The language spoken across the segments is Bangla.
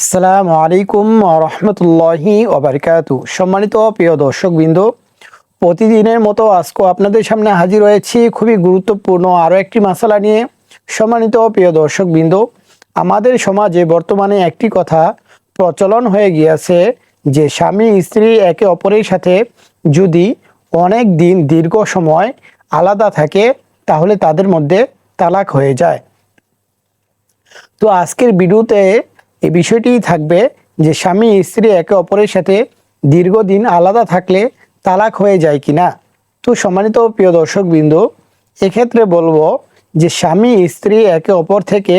আসসালামু আলাইকুম রহমতুল্লাহি ওবরকাতু সম্মানিত প্রিয় দর্শক দর্শকবৃন্দ, প্রতিদিনের মতো আজকে আপনাদের সামনে হাজির হয়েছি খুবই গুরুত্বপূর্ণ আরও একটি মশালা নিয়ে। সম্মানিত প্রিয় দর্শক দর্শকবৃন্দ, আমাদের সমাজে বর্তমানে একটি কথা প্রচলন হয়ে গিয়েছে যে স্বামী স্ত্রী একে অপরের সাথে যদি অনেক দিন দীর্ঘ সময় আলাদা থাকে, তাহলে তাদের মধ্যে তালাক হয়ে যায়। তো আজকের ভিডিওতে এই বিষয়টি থাকবে যে স্বামী স্ত্রী একে অপরের সাথে দীর্ঘদিন আলাদা থাকলে তালাক হয়ে যায় কিনা। তো সম্মানিত প্রিয় দর্শকবৃন্দ, এক্ষেত্রে বলব যে স্বামী স্ত্রী একে অপর থেকে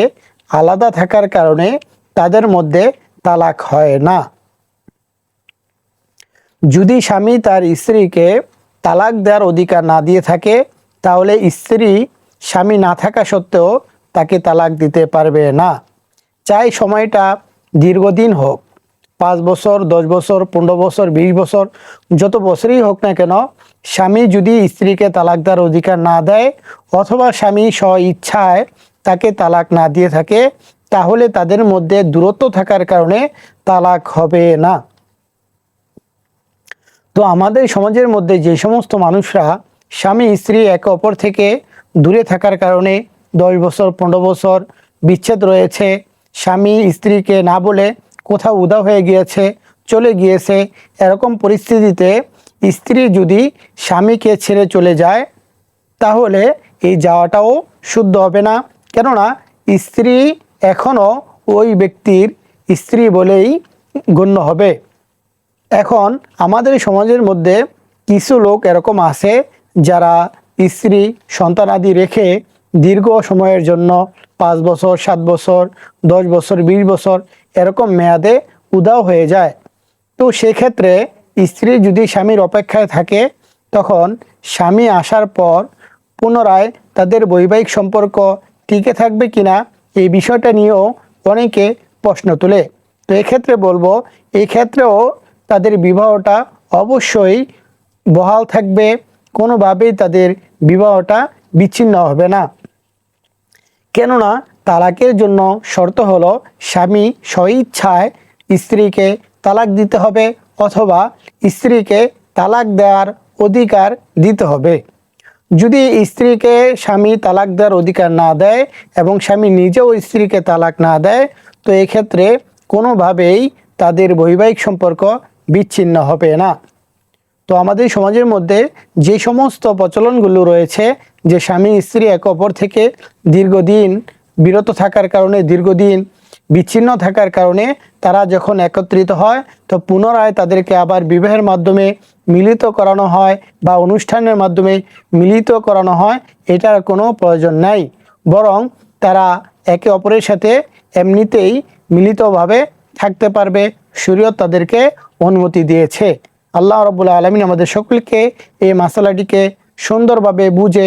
আলাদা থাকার কারণে তাদের মধ্যে তালাক হয় না। যদি স্বামী তার স্ত্রীকে তালাক দেওয়ার অধিকার না দিয়ে থাকে, তাহলে স্ত্রী স্বামী না থাকা সত্ত্বেও তাকে তালাক দিতে পারবে না। চাই সময়টা দীর্ঘদিন হোক। পাঁচ বছর, দশ বছর, পনেরো বছর, বিশ বছর, যত বছরই হোক না কেন, স্বামী যদি স্ত্রীকে তালাক দেওয়ার অধিকার না দেয় অথবা স্বামী স্ব ইচ্ছায় তাকে তালাক না দিয়ে থাকে, তাহলে তাদের মধ্যে দূরত্ব থাকার কারণে তালাক হবে না। তো আমাদের সমাজের মধ্যে যে সমস্ত মানুষরা স্বামী, স্ত্রী একে অপর থেকে দূরে থাকার কারণে দশ বছর, পনেরো বছর বিচ্ছেদ রয়েছে স্বামী স্ত্রীকে না বলে কোথাও উদা হয়ে গিয়েছে, চলে গিয়েছে, এরকম পরিস্থিতিতে স্ত্রী যদি স্বামীকে ছেড়ে চলে যায়, তাহলে এই যাওয়াটাও শুদ্ধ হবে না। কেননা স্ত্রী এখনও ওই ব্যক্তির স্ত্রী বলেই গণ্য হবে। এখন আমাদের সমাজের মধ্যে কিছু লোক এরকম আছে যারা স্ত্রী সন্তান আদি রেখে দীর্ঘ সময়ের জন্য পাঁচ বছর, সাত বছর, দশ বছর, বিশ বছর এরকম মেয়াদে উদাও হয়ে যায়। তো সেক্ষেত্রে স্ত্রী যদি স্বামীর অপেক্ষায় থাকে, তখন স্বামী আসার পর পুনরায় তাদের বৈবাহিক সম্পর্ক টিকে থাকবে কিনা এই বিষয়টা নিয়েও অনেকে প্রশ্ন তোলে। তো এক্ষেত্রে বলব এই ক্ষেত্রেও তাদের বিবাহটা অবশ্যই বহাল থাকবে, কোনোভাবেই তাদের বিবাহটা বিচ্ছিন্ন হবে না। কেননা তালাকের জন্য শর্ত হলো স্বামী স্বইচ্ছায় স্ত্রীকে তালাক দিতে হবে অথবা স্ত্রীকে তালাক দেওয়ার অধিকার দিতে হবে। যদি স্ত্রীকে স্বামী তালাক দেওয়ার অধিকার না দেয় এবং স্বামী নিজেও স্ত্রীকে তালাক না দেয়, তো এক্ষেত্রে কোনোভাবেই তাদের বৈবাহিক সম্পর্ক বিচ্ছিন্ন হবে না। তো আমাদের সমাজের মধ্যে যে সমস্ত প্রচলনগুলো রয়েছে যে স্বামী স্ত্রী একে অপর থেকে দীর্ঘদিন বিরত থাকার কারণে, দীর্ঘদিন বিচ্ছিন্ন থাকার কারণে তারা যখন একত্রিত হয়, তো পুনরায় তাদেরকে আবার বিবাহের মাধ্যমে মিলিত করানো হয় বা অনুষ্ঠানের মাধ্যমে মিলিত করানো হয়, এটার কোনো প্রয়োজন নাই। বরং তারা একে অপরের সাথে এমনিতেই মিলিতভাবে থাকতে পারবে। শরীয়ত তাদেরকে অনুমতি দিয়েছে। আল্লাহ রবুল্লা আলমিন আমাদের সকলকে এই মশালাটিকে সুন্দরভাবে বুঝে